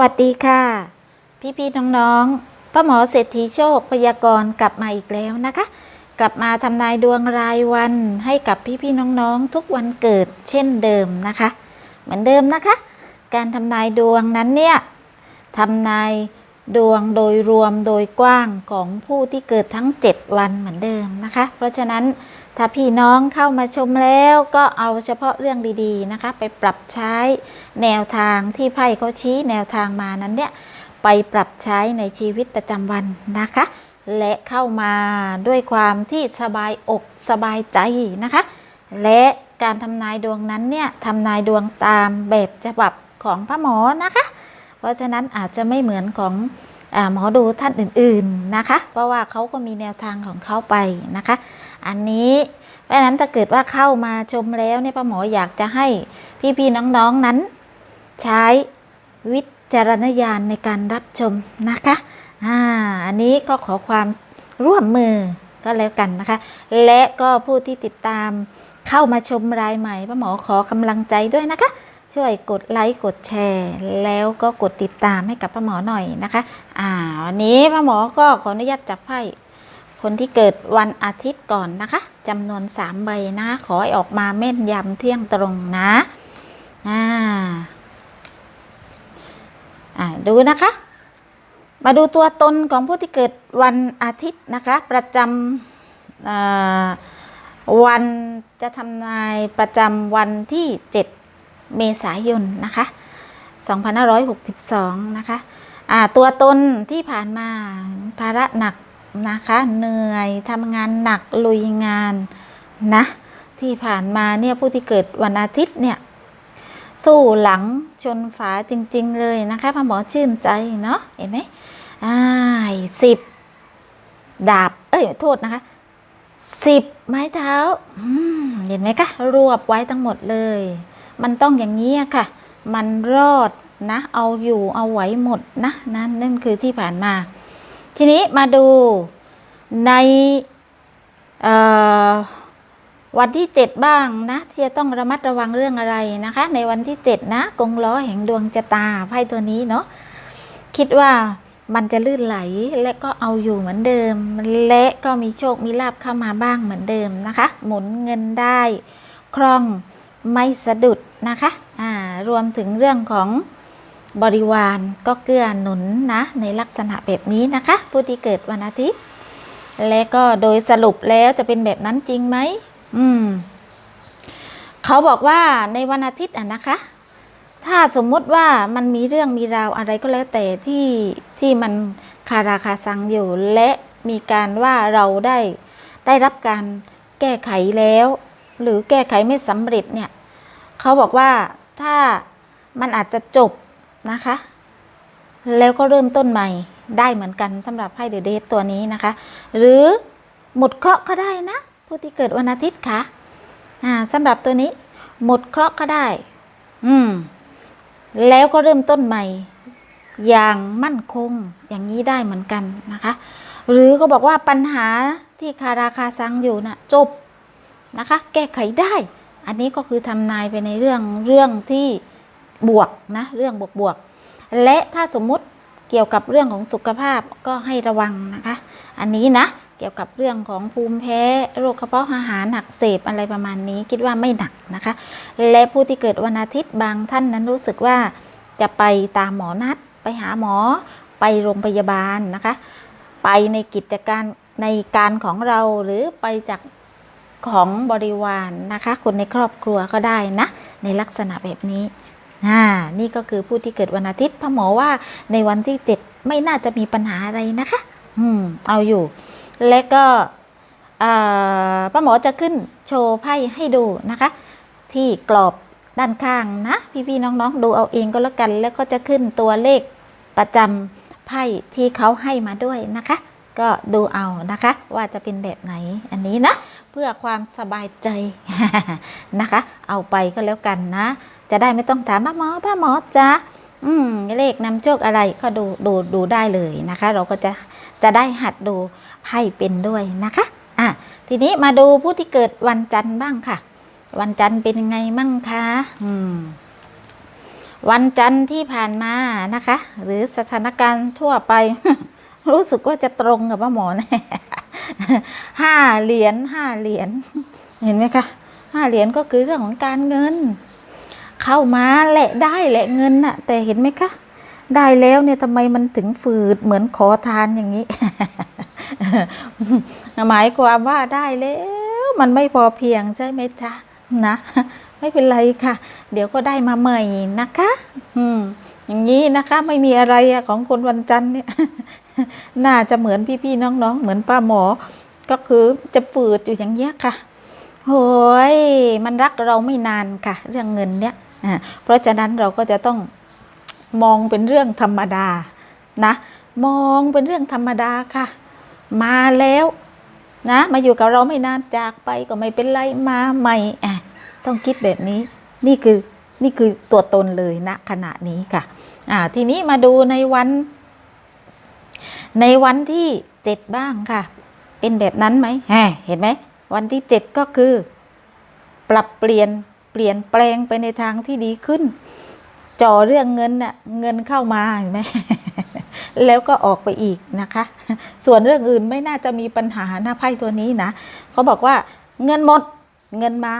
วัสดีค่ะ พี่ๆน้องๆป้าหมอเศรษฐีโชคพยากรณ์กลับมาอีกแล้วนะคะ กลับมาทำนายดวงรายวันให้กับพี่ๆน้องๆ ทุกวันเกิดเช่นเดิมนะคะ เหมือนเดิมนะคะ การทำนายดวงนั้นเนี่ยทำนายดวงโดยรวมโดยกว้างของผู้ที่เกิดทั้ง 7 วันเหมือนเดิมนะคะ เพราะฉะนั้น ถ้าพี่น้องเข้ามาชมแล้วก็เอาเฉพาะเรื่องดีๆนะคะ ไปปรับใช้แนวทางที่ไพ่เขาชี้แนวทางมานั้นเนี่ยไปปรับใช้ในชีวิตประจำวันนะคะ และเข้ามาด้วยความที่สบายอกสบายใจนะคะ และการทำนายดวงนั้นเนี่ยทำนายดวงตามแบบฉบับของพระหมอนะคะ เพราะฉะนั้นอาจจะไม่เหมือนของ หมอดูท่านอื่นๆนะคะ เพราะว่าเขาก็มีแนวทางของเขาไปนะคะ อันนี้เพราะนั้นถ้าเกิดว่าเข้ามาชมแล้วเนี่ยป้าหมออยากจะให้พี่ๆน้องๆนั้น ใช้วิจารณญาณในการรับชมนะคะอ่าอันนี้ก็ขอความร่วมมือก็แล้วกันนะคะ และก็ผู้ที่ติดตามเข้ามาชมรายใหม่ป้าหมอขอกำลังใจด้วยนะคะ ช่วยกดไลค์กดแชร์ แล้วก็กดติดตามให้กับป้าหมอหน่อยนะคะ อ่าวันนี้ป้าหมอก็ขออนุญาตจับไพ่คนที่เกิดวันอาทิตย์ก่อนนะคะจำนวน3ใบนะ ขอให้ออกมาแม่นยำเที่ยงตรงนะอ่าอ่าดูนะคะ มาดูตัวตนของผู้ที่เกิดวันอาทิตย์นะคะ ประจำอ่าวันจะทำนายประจำวันที่7 เมษายนนะคะ2562นะคะอ่าตัวตนที่ผ่านมาภาระหนักนะคะเหนื่อยทำงานหนักลุยงานนะที่ผ่านมาเนี่ยผู้ที่เกิดวันอาทิตย์เนี่ยสู้หลังชนฝาจริง ๆ เลยนะคะพ่อหมอชื่นใจเนาะเห็นไหมอ่าสิบดาบเอ้ยโทษนะคะสิบไม้เท้าเห็นไหมคะรวบไว้ทั้งหมดเลย มันต้องอย่างนี้ค่ะ มันรอดนะ เอาอยู่เอาไว้หมดนะนั่นนั่นคือที่ผ่านมา ทีนี้มาดูในวันที่ 7 บ้างนะที่จะต้องระมัดระวังเรื่องอะไรนะคะ ในวันที่ 7 นะกงล้อแห่งดวงชะตาไพ่ตัวนี้เนาะคิดว่ามันจะลื่นไหลและก็เอาอยู่เหมือนเดิม และก็มีโชคมีลาบเข้ามาบ้างเหมือนเดิมนะคะ หมุนเงินได้คล่อง ไม่สะดุดนะคะอ่ารวมถึงเรื่องของบริวารก็เกื้อหนุนนะในลักษณะแบบนี้นะคะ ผู้ที่เกิดวันอาทิตย์ และก็โดยสรุปแล้วจะเป็นแบบนั้นจริงไหมอืมเขาบอกว่าในวันอาทิตย์อะนะคะ ถ้าสมมุติว่ามันมีเรื่องมีราวอะไรก็แล้วแต่ที่ที่มันคาราคาซังอยู่ และมีการว่าเราได้ได้รับการแก้ไขแล้ว หรือแก้ไขไม่สำเร็จเนี่ยเขาบอกว่าถ้ามันอาจจะจบนะคะ แล้วก็เริ่มต้นใหม่ได้เหมือนกันสำหรับไพ่เดอะเดทตัวนี้นะคะ หรือหมดเคราะห์ก็ได้นะ ผู้ที่เกิดวันอาทิตย์ค่ะอ่าสำหรับตัวนี้หมดเคราะห์ก็ได้ อืม แล้วก็เริ่มต้นใหม่ อย่างมั่นคงอย่างนี้ได้เหมือนกันนะคะ หรือก็บอกว่าปัญหาที่คาราคาซังอยู่นะ่ะจบ นะคะ แก้ไขได้ อันนี้ก็คือทำนายไปในเรื่องเรื่องที่บวกนะเรื่องบวกบวกและถ้าสมมุติเกี่ยวกับเรื่องของสุขภาพก็ให้ระวังนะคะ อันนี้นะเกี่ยวกับเรื่องของภูมิแพ้โรคกระเพาะอาหารหักเสบอะไรประมาณนี้คิดว่าไม่หนักนะคะ และผู้ที่เกิดวันอาทิตย์บางท่านนั้นรู้สึกว่าจะไปตามหมอนัด ไปหาหมอไปโรงพยาบาลนะคะ ไปในกิจการในการของเราหรือไปจาก ของบริวารนนะคะ คนในครอบครัวก็ได้นะ ในลักษณะแบบนี้อ่านี่ก็คือผู้ที่เกิดวันอาทิตย์พระหมอว่าในวันที่ 7 ไม่น่าจะมีปัญหาอะไรนะคะ อืม เอาอยู่ และก็อ่าป้าหมอจะขึ้นโชว์ไพ่ให้ดูนะคะ ที่กรอบด้านข้างนะ พี่ๆน้องๆ ดูเอาเองก็แล้วกัน แล้วก็จะขึ้นตัวเลขประจำไพ่ที่เขาให้มาด้วยนะคะ ก็ดูเอานะคะ ว่าจะเป็นแบบไหนอันนี้นะ เพื่อความสบายใจนะคะ เอาไปก็แล้วกันนะ จะได้ไม่ต้องถามป้าหมอป้าหมอจ๊ะอืมเลขนำโชคอะไรก็ดูดูดูได้เลยนะคะ เราก็จะจะได้หัดดูไพ่เป็นด้วยนะคะอะทีนี้มาดูผู้ที่เกิดวันจันทร์บ้างค่ะ วันจันทร์เป็นยังไงมั่งคะอืมวันจันทร์ที่ผ่านมานะคะ หรือสถานการณ์ทั่วไป รู้สึกว่าจะตรงกับป้าหมอแน่ห้าเหรียญห้าเหรียญเห็นไหมคะห้าเหรียญก็คือเรื่องของการเงิน เข้ามาแหละได้แหละเงินน่ะ แต่เห็นไหมคะ ได้แล้วเนี่ยทำไมมันถึงฝืดเหมือนขอทานอย่างนี้ หมายความว่าได้แล้ว มันไม่พอเพียงใช่ไหมจ๊ะนะไม่เป็นไรค่ะ เดี๋ยวก็ได้มาใหม่นะคะ อืมอย่างนี้นะคะ ไม่มีอะไรของคนวันจันทร์เนี่ย น่าจะเหมือนพี่ๆน้องๆ เหมือนป้าหมอ ก็คือจะฝืดอยู่อย่างเงี้ยค่ะโอ้ยมันรักเราไม่นานค่ะ เรื่องเงินเนี่ยเพราะฉะนั้นเราก็จะต้องมองเป็นเรื่องธรรมดานะ มองเป็นเรื่องธรรมดาค่ะ มาแล้วนะ มาอยู่กับเราไม่นานจากไปก็ไม่เป็นไรมาใหม่อะต้องคิดแบบนี้นี่คือนี่คือตัวตนเลยณขณะนี้ค่ะ อ่า ทีนี้มาดูในวัน ในวันที่เจ็ดบ้างค่ะ เป็นแบบนั้นไหมแหเห็นไหม วันที่เจ็ดก็คือ ปรับเปลี่ยนเปลี่ยนแปลงไปในทางที่ดีขึ้น จ่อเรื่องเงินน่ะเงินเข้ามาเห็นไหมแล้วก็ออกไปอีกนะคะ ส่วนเรื่องอื่นไม่น่าจะมีปัญหาหน้าไพ่ตัวนี้นะเขาบอกว่า เงินหมดเงินมา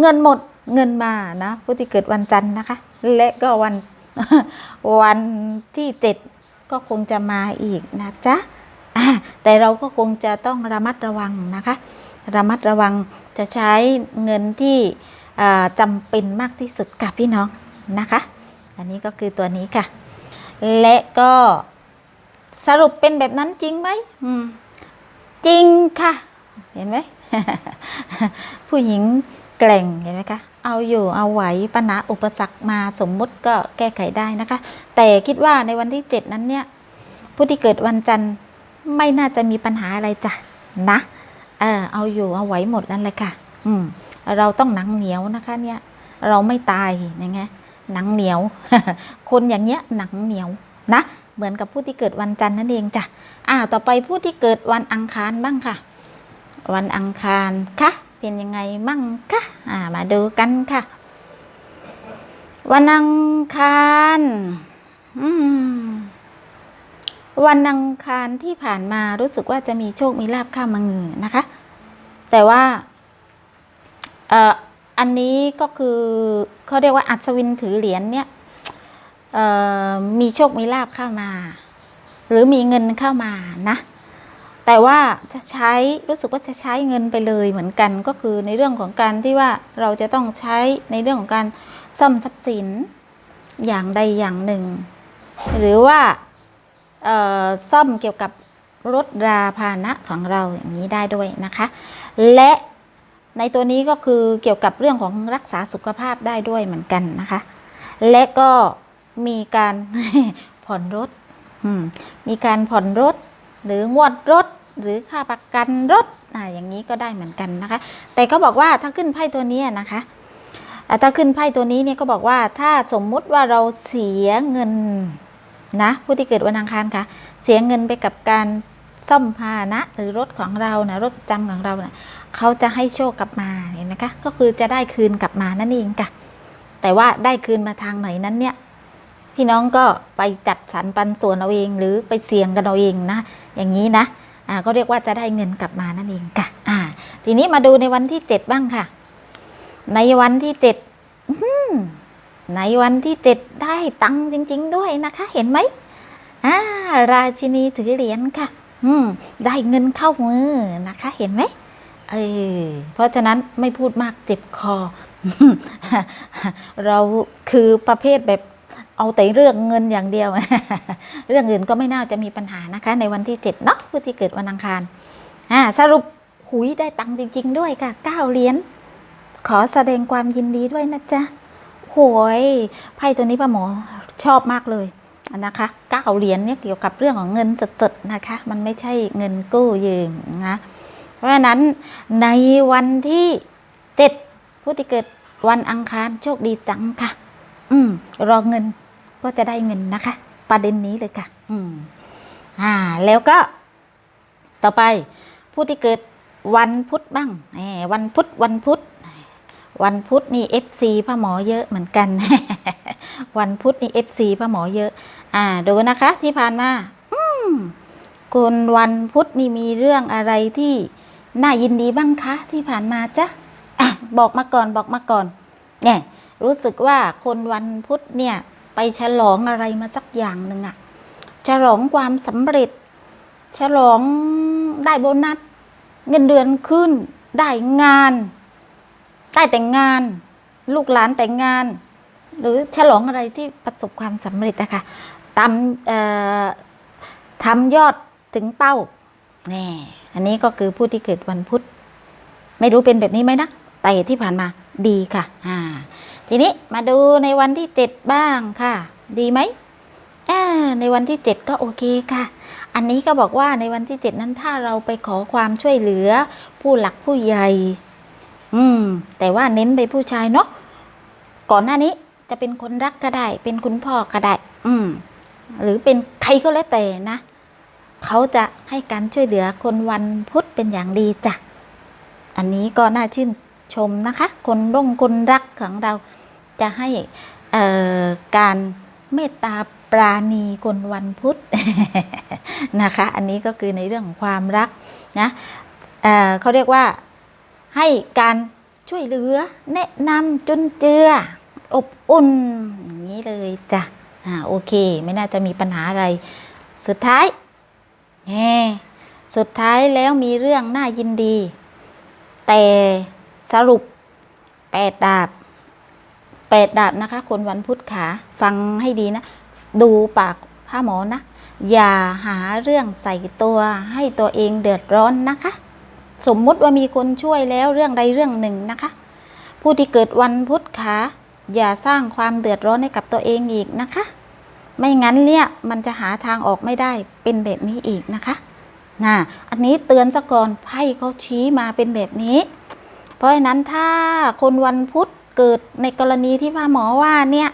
เงินหมดเงินมานะผู้ที่เกิดวันจันทร์นะคะ และก็วันวันที่เจ็ด ก็คงจะมาอีกนะจ๊ะแต่เราก็คงจะต้องระมัดระวังนะคะ ระมัดระวังจะใช้เงินที่อ่าจำเป็นมากที่สุดกับพี่น้องนะคะ อันนี้ก็คือตัวนี้ค่ะ และก็สรุปเป็นแบบนั้นจริงไหมอืมจริงค่ะ เห็นไหม ผู้หญิงแกร่งเห็นไหมคะ เอาอยู่เอาไหวปัญหาอุปสรรคมาสมมุติก็แก้ไขได้นะคะ แต่คิดว่าในวันที่เจ็ดนั้นเนี่ยผู้ที่เกิดวันจันทร์ไม่น่าจะมีปัญหาอะไรจ้ะนะเออเอาอยู่เอาไหวหมดนั่นแหละค่ะ อืมเราต้องหนังเหนียวนะคะเนี่ย เราไม่ตายยังไงหนังเหนียว คนอย่างเงี้ยหนังเหนียวนะ เหมือนกับผู้ที่เกิดวันจันทร์นั่นเองจ้ะอ่า ต่อไปผู้ที่เกิดวันอังคารบ้างค่ะ วันอังคารค่ะ เป็นยังไงมั่งคะอ่ามาดูกันค่ะ วันอังคารวันอังคารที่ผ่านมารู้สึกว่าจะมีโชคมีลาบเข้ามาเงือนะคะ แต่ว่าเอ่ออันนี้ก็คือเขาเรียกว่าอัศวินถือเหรียญเนี่ยเอ่อมีโชคมีลาบเข้ามา หรือมีเงินเข้ามานะ แต่ว่าจะใช้รู้สึกว่าจะใช้เงินไปเลยเหมือนกันก็คือในเรื่องของการที่ว่าเราจะต้องใช้ในเรื่องของการซ่อมทรัพย์สินอย่างใดอย่างหนึ่ง หรือว่าซ่อมเกี่ยวกับรถราพาหนะของเราอย่างนี้ได้ด้วยนะคะ และในตัวนี้ก็คือเกี่ยวกับเรื่องของรักษาสุขภาพได้ด้วยเหมือนกันนะคะ และก็มีการผ่อนรถมีการผ่อนรถ หรืองวดรถหรือค่าประกันรถอ่าอย่างนี้ก็ได้เหมือนกันนะคะ แต่ก็บอกว่าถ้าขึ้นไพ่ตัวนี้นะคะถ้าขึ้นไพ่ตัวนี้เนี่ยก็บอกว่าถ้าสมมุติว่าเราเสียเงินนะผู้ที่เกิดวันอังคารค่ะเสียเงินไปกับการซ่อมพานะหรือรถของเรานะรถประจำของเรานะเขาจะให้โชคกลับมาเห็นไหมคะก็คือจะได้คืนกลับมานั่นเองค่ะแต่ว่าได้คืนมาทางไหนนั้นเนี่ย พี่น้องก็ไปจัดสรรปันส่วนเอาเองหรือไปเสี่ยงกันเอาเองนะ อย่างนี้นะอ่าก็เรียกว่าจะได้เงินกลับมานั่นเองค่ะอ่า ทีนี้มาดูในวันที่เจ็ดบ้างค่ะ ในวันที่เจ็ดในวันที่เจ็ดได้ตังค์จริง ๆ ด้วยนะคะ เห็นไหมอ่าราชินีถือเหรียญค่ะ อืม ได้เงินเข้ามือนะคะ เห็นไหมเออเพราะฉะนั้นไม่พูดมากเจ็บคอ เราคือประเภทแบบ เอาแต่เรื่องเงินอย่างเดียว เรื่องอื่นก็ไม่น่าจะมีปัญหานะคะ ในวันที่เจ็ดเนาะผู้ที่เกิดวันอังคารอ่าสรุปหุยได้ตังค์จริง ๆ ด้วยค่ะเก้าเหรียญขอแสดงความยินดีด้วยนะจ๊ะโหยไพ่ตัวนี้ป้าหมอชอบมากเลยนะคะเก้าเหรียญเนี่ยเกี่ยวกับเรื่องของเงินสดๆนะคะ มันไม่ใช่เงินกู้ยืมนะเพราะฉะนั้นในวันที่เจ็ดผู้ที่เกิดวันอังคารโชคดีจังค่ะ อืม รอเงินก็จะได้เงินนะคะ ประเด็นนี้เลยค่ะ อืม อ่า แล้วก็ ต่อไป ผู้ที่เกิดวันพุธบ้างแหมวันพุธวันพุธวันพุธนี่ FC พ่อหมอเยอะเหมือนกัน วันพุธนี่ FC พ่อหมอเยอะ อ่า ดูนะคะ ที่ผ่านมาอืมคนวันพุธนี่มีเรื่องอะไรที่น่ายินดีบ้างคะ ที่ผ่านมาจ๊ะอะบอกมาก่อนบอกมาก่อน เนี่ยรู้สึกว่าคนวันพุธเนี่ยไปฉลองอะไรมาสักอย่างหนึ่งอะฉลองความสำเร็จ ฉลองได้โบนัส เงินเดือนขึ้น ได้งาน ได้แต่งงาน ลูกหลานแต่งงาน หรือฉลองอะไรที่ประสบความสำเร็จนะคะตามทำยอดถึงเป้าแน่อันนี้ก็คือผู้ที่เกิดวันพุธ ไม่รู้เป็นแบบนี้ไหมนะ แต่ที่ผ่านมา ดีค่ะอ่าทีนี้มาดูในวันที่เจ็ดบ้างค่ะ ดีไหมอ่าในวันที่เจ็ดก็โอเคค่ะ อันนี้ก็บอกว่าในวันที่เจ็ดนั้นถ้าเราไปขอความช่วยเหลือ ผู้หลักผู้ใหญ่ อืม แต่ว่าเน้นไปผู้ชายเนาะ ก่อนหน้านี้จะเป็นคนรักก็ได้ เป็นคุณพ่อก็ได้ อืม หรือเป็นใครก็แล้วแต่นะ เขาจะให้การช่วยเหลือคนวันพุธเป็นอย่างดีจ้ะ อันนี้ก็น่าชื่น ชมนะคะ คนร่งคนรักของเราจะให้การเมตตาปราณีคนวันพุธนะคะ อันนี้ก็คือในเรื่องของความรักนะเเขาเรียกว่าให้การช่วยเหลือแนะนำจุนเจือ อบอุ่นอย่างนี้เลยจ้ะอ่าโอเค ไม่น่าจะมีปัญหาอะไร สุดท้ายแหมสุดท้ายแล้วมีเรื่องน่ายินดี แต่ สรุปแปดดาบแปดดาบนะคะ คนวันพุธขาฟังให้ดีนะ ดูปากพ่อหมอนะ อย่าหาเรื่องใส่ตัวให้ตัวเองเดือดร้อนนะคะ สมมุติว่ามีคนช่วยแล้วเรื่องใดเรื่องหนึ่งนะคะ ผู้ที่เกิดวันพุธขาอย่าสร้างความเดือดร้อนให้กับตัวเองอีกนะคะ ไม่งั้นเนี่ยมันจะหาทางออกไม่ได้เป็นแบบนี้อีกนะคะนะอันนี้เตือนซะก่อนไพ่เขาชี้มาเป็นแบบนี้ เพราะฉะนั้นถ้าคนวันพุธเกิดในกรณีที่พ่อหมอว่าเนี่ย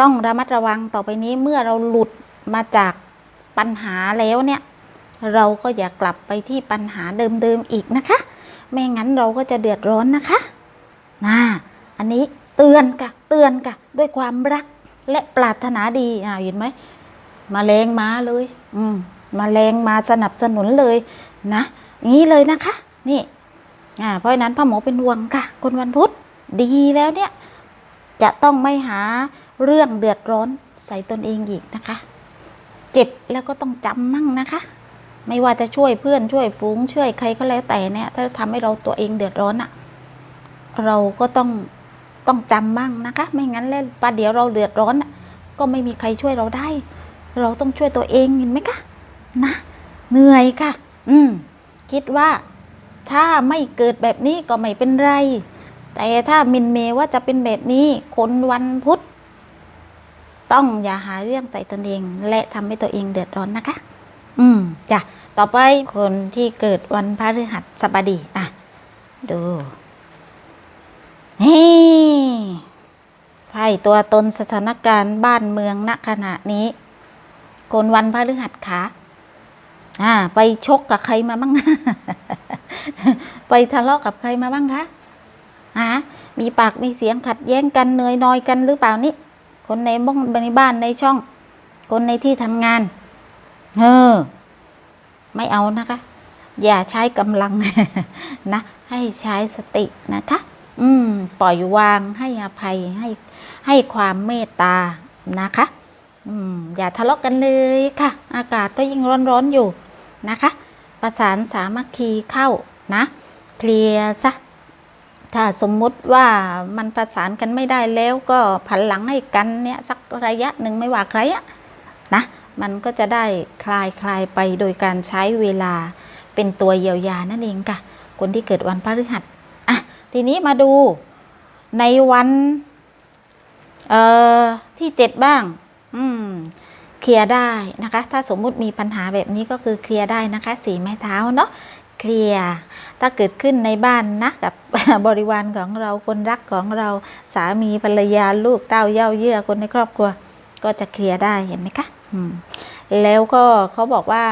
ต้องระมัดระวังต่อไปนี้เมื่อเราหลุดมาจากปัญหาแล้วเนี่ย เราก็อย่ากลับไปที่ปัญหาเดิมๆอีกนะคะ ไม่งั้นเราก็จะเดือดร้อนนะคะนะอันนี้เตือนกะเตือนกะด้วยความรักและปรารถนาดีอ่าเห็นไหมมาแรงมาเลย อืมมาแรงมาสนับสนุนเลยนะอย่างนี้เลยนะคะ นี่ อ่าเพราะนั้นพ่อหมอเป็นห่วงค่ะ คนวันพุธดีแล้วเนี่ย จะต้องไม่หาเรื่องเดือดร้อนใส่ตนเองอีกนะคะ เจ็บแล้วก็ต้องจำมั่งนะคะ ไม่ว่าจะช่วยเพื่อนช่วยฝูงช่วยใครก็แล้วแต่เนี่ย ถ้าทำให้เราตัวเองเดือดร้อนอะเราก็ต้องต้องจำบ้างนะคะ ไม่งั้นแล้วประเดี๋ยวเราเดือดร้อนอะก็ไม่มีใครช่วยเราได้ เราต้องช่วยตัวเองเห็นไหมคะนะ เหนื่อยค่ะ อืม คิดว่า ถ้าไม่เกิดแบบนี้ก็ไม่เป็นไร แต่ถ้ามินเมว่าจะเป็นแบบนี้คนวันพุธ ต้องอย่าหาเรื่องใส่ตนเอง และทำให้ตัวเองเดือดร้อนนะคะ อืมจ้ะต่อไปคนที่เกิดวันพฤหัสบดีอะ ดูนี่ไพ่ตัวตนสถานการณ์บ้านเมืองณขณะนี้ คนวันพฤหัสขาอ่า ไปชกกับใครมาบ้าง ไปทะเลาะกับใครมาบ้างคะฮะมีปากมีเสียงขัดแย้งกันเหนื่อยนอยกันหรือเปล่านี่คนในบ้านในบ้านในช่อง คนในที่ทำงานเออไม่เอานะคะ อย่าใช้กำลังนะ ให้ใช้สตินะคะ อืม ปล่อยวางให้อภัยให้ให้ความเมตตานะคะ อืม อย่าทะเลาะกันเลยค่ะ อากาศก็ยิ่งร้อนๆอยู่นะคะ ประสานสามัคคีเข้า นะ เคลียร์ซะ ถ้าสมมุติว่ามันประสานกันไม่ได้แล้วก็ผันหลังให้กันเนี่ยสักระยะหนึ่งไม่ว่าใครอะนะ มันก็จะได้คลายคลายไปโดยการใช้เวลาเป็นตัวเยียวยานั่นเองค่ะ คนที่เกิดวันพฤหัสอะทีนี้มาดูในวันเอ่อที่เจ็ดบ้าง อืมเคลียร์ได้นะคะ ถ้าสมมุติมีปัญหาแบบนี้ก็คือเคลียร์ได้นะคะ สีไม้เท้าเนาะ เคลียร์ถ้าเกิดขึ้นในบ้านนะกับบริวารของเราคนรักของเราสามีภรรยาลูกเต้าเย่าเยื่อคนในครอบครัว ก็จะเคลียร์ได้เห็นไหมคะมแล้วก็เขาบอกว่า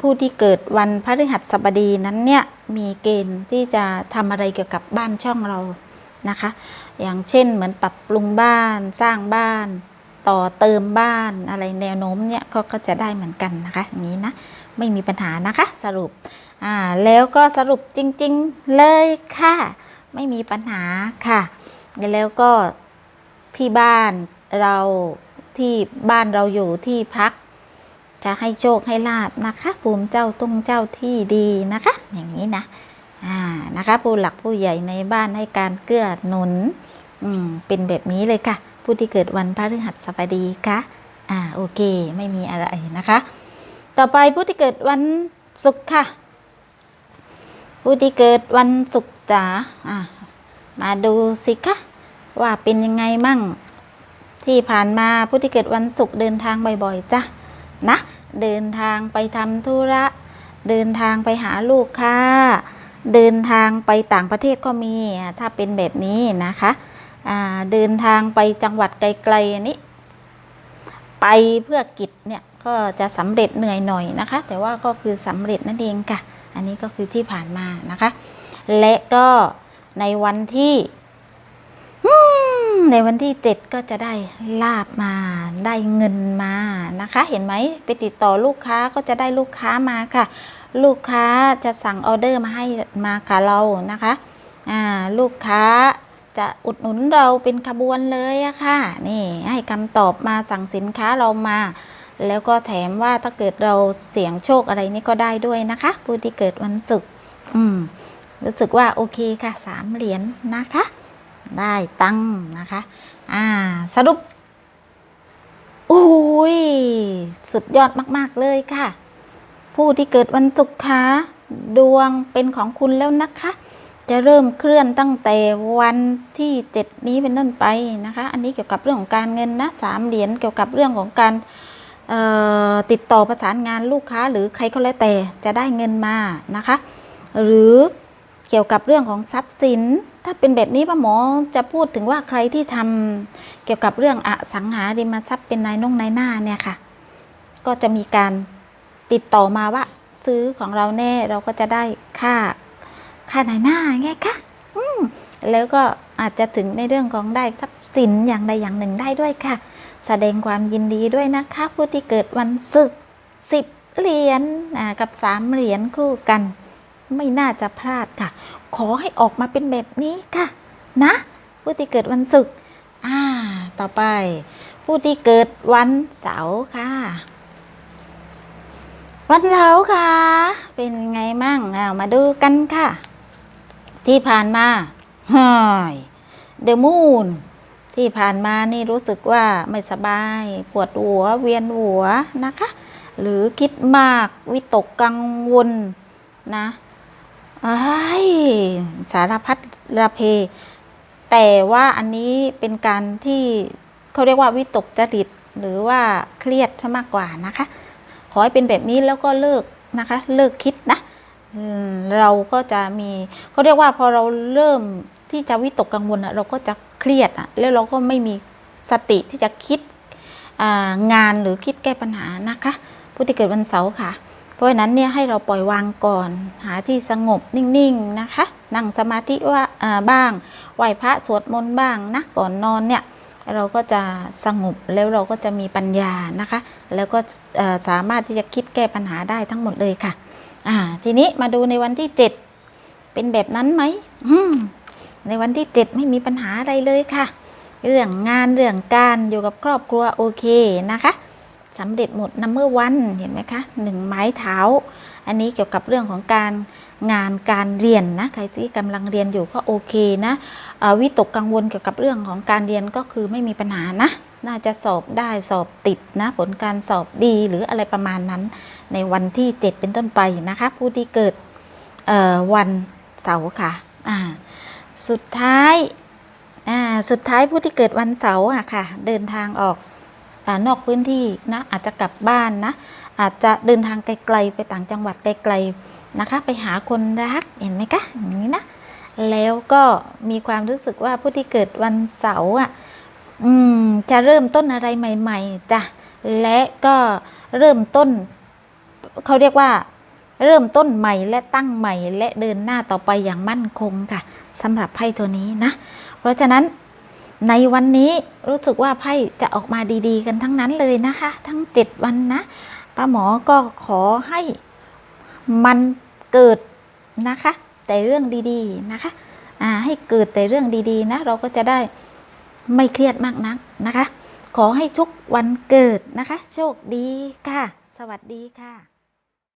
ผู้ที่เกิดวันพฤหัสบดีนั้นเนี่ยมีเกณฑ์ที่จะทำอะไรเกี่ยวกับบ้านช่องเรานะคะ อย่างเช่นเหมือนปรับปรุงบ้านสร้างบ้าน ต่อเติมบ้านอะไรแนวโน้มเนี่ยก็จะได้เหมือนกันนะคะอย่างนี้นะ ไม่มีปัญหานะคะสรุปอ่าแล้วก็สรุปจริง ๆ เลยค่ะ ไม่มีปัญหาค่ะ แล้วก็ที่บ้านเราที่บ้านเราอยู่ที่พัก จะให้โชคให้ลาบนะคะ ภูมิเจ้าตุ้งเจ้าที่ดีนะคะ อย่างนี้นะอ่านะคะผู้หลักผู้ใหญ่ในบ้านให้การเกื้อหนุนอืมเป็นแบบนี้เลยค่ะ ผู้ที่เกิดวันพฤหัสบดีค่ะอ่าโอเค ไม่มีอะไรนะคะ ต่อไปผู้ที่เกิดวันศุกร์ค่ะ ผู้ที่เกิดวันศุกร์จ๋าอ่ามาดูสิคะว่าเป็นยังไงมั่ง ที่ผ่านมาผู้ที่เกิดวันศุกร์เดินทางบ่อยๆจ้ะนะเดินทางไปทำธุระ เดินทางไปหาลูกค้าเดินทางไปต่างประเทศก็มีถ้าเป็นแบบนี้นะคะเดินทางไปจังหวัดไกลๆนี้ไปเพื่อกิจเนี่ย ก็จะสำเร็จเหนื่อยหน่อยนะคะ แต่ว่าก็คือสำเร็จนั่นเองค่ะ อันนี้ก็คือที่ผ่านมานะคะ และก็ในวันที่ในวันที่ 7 ก็จะได้ลาบมาได้เงินมานะคะ เห็นไหมไปติดต่อลูกค้าก็จะได้ลูกค้ามาค่ะ ลูกค้าจะสั่งออเดอร์มาให้มากับเรานะคะอ่าลูกค้าจะอุดหนุนเราเป็นขบวนเลยอะค่ะนี่ให้คำตอบมาสั่งสินค้าเรามา แล้วก็แถมว่าถ้าเกิดเราเสี่ยงโชคอะไรนี่ก็ได้ด้วยนะคะ ผู้ที่เกิดวันศุกร์อืม รู้สึกว่าโอเคค่ะสามเหรียญนะคะ ได้ตังค์นะคะ อ่า สรุปอุ้ยสุดยอดมาก ๆ เลยค่ะ ผู้ที่เกิดวันศุกร์คะดวงเป็นของคุณแล้วนะคะ จะเริ่มเคลื่อนตั้งแต่วันที่เจ็ดนี้เป็นต้นไปนะคะ อันนี้เกี่ยวกับเรื่องของการเงินนะสามเหรียญเกี่ยวกับเรื่องของการ ติดต่อประสานงานลูกค้าหรือใครก็แล้วแต่จะได้เงินมานะคะ หรือเกี่ยวกับเรื่องของทรัพย์สิน ถ้าเป็นแบบนี้ป้าหมอจะพูดถึงว่าใครที่ทำเกี่ยวกับเรื่องอสังหาริมทรัพย์เป็นนายนงนายหน้าเนี่ยค่ะ ก็จะมีการติดต่อมาว่าซื้อของเราแน่เราก็จะได้ค่าค่านายหน้าไงคะอืมแล้วก็อาจจะถึงในเรื่องของได้ทรัพย์สินอย่างใดอย่างหนึ่งได้ด้วยค่ะ แสดงความยินดีด้วยนะคะผู้ที่เกิดวันศุกร์สิบเหรียญกับสามเหรียญคู่กัน ไม่น่าจะพลาดค่ะ ขอให้ออกมาเป็นแบบนี้ค่ะ นะผู้ที่เกิดวันศุกร์อ่า ต่อไป ผู้ที่เกิดวันเสาร์ค่ะ วันเสาร์ค่ะ เป็นไงมั่งเอามาดูกันค่ะ ที่ผ่านมาเฮายเดอะมูน ที่ผ่านมานี่รู้สึกว่าไม่สบาย ปวดหัวเวียนหัวนะคะ หรือคิดมากวิตกกังวลนะไอ้สารพัดระเพ แต่ว่าอันนี้เป็นการที่เขาเรียกว่าวิตกจริตหรือว่าเครียดมากกว่านะคะ ขอให้เป็นแบบนี้แล้วก็เลิกนะคะ เลิกคิดนะเราก็จะมีเขาเรียกว่าพอเราเริ่ม ที่จะวิตกกังวลอะเราก็จะเครียดอะแล้วเราก็ไม่มีสติที่จะคิดงานหรือคิดแก้ปัญหานะคะ ผู้ที่เกิดวันเสาร์ค่ะ เพราะฉะนั้นเนี่ยให้เราปล่อยวางก่อนหาที่สงบนิ่งๆนะคะ นั่งสมาธิว่าบ้างไหว้พระสวดมนต์บ้างนะก่อนนอนเนี่ยเราก็จะสงบแล้วเราก็จะมีปัญญานะคะ แล้วก็สามารถที่จะคิดแก้ปัญหาได้ทั้งหมดเลยค่ะอ่าทีนี้มาดูในวันที่ 7 เป็นแบบนั้นไหมม ในวันที่ 7 ไม่มีปัญหาอะไรเลยค่ะ เรื่องงานเรื่องการอยู่กับครอบครัวโอเคนะคะสำเร็จหมดนัมเบอร์วันเห็นไหมคะหนึ่งไม้เท้า อันนี้เกี่ยวกับเรื่องของการงานการเรียนนะใครที่กำลังเรียนอยู่ก็โอเคนะวิตกกังวลเกี่ยวกับเรื่องของการเรียนก็คือไม่มีปัญหานะ น่าจะสอบได้สอบติดนะ ผลการสอบดีหรืออะไรประมาณนั้น ในวันที่ 7 เป็นต้นไปนะคะ ผู้ที่เกิดวันเสาร์ค่ะอ่า สุดท้ายอ่าสุดท้ายผู้ที่เกิดวันเสาร์อะค่ะ เดินทางออกอานอกพื้นที่นะอาจจะกลับบ้านนะ อาจจะเดินทางไกลๆไปต่างจังหวัดไกลๆนะคะ ไปหาคนรักเห็นไหมคะอย่างนี้นะแล้วก็มีความรู้สึกว่าผู้ที่เกิดวันเสาร์อะอืมจะเริ่มต้นอะไรใหม่ ๆจ้ะและก็เริ่มต้นเขาเรียกว่า เริ่มต้นใหม่และตั้งใหม่และเดินหน้าต่อไปอย่างมั่นคงค่ะสำหรับไพ่ตัวนี้นะ เพราะฉะนั้นในวันนี้รู้สึกว่าไพ่จะออกมาดีๆ กันทั้งนั้นเลยนะคะ ทั้ง 7 วันนะป้าหมอก็ขอให้มันเกิดนะคะ แต่เรื่องดีๆนะคะอ่าให้เกิดแต่เรื่องดีๆนะ เราก็จะได้ไม่เครียดมากนักนะคะ ขอให้ทุกวันเกิดนะคะ โชคดีค่ะ สวัสดีค่ะ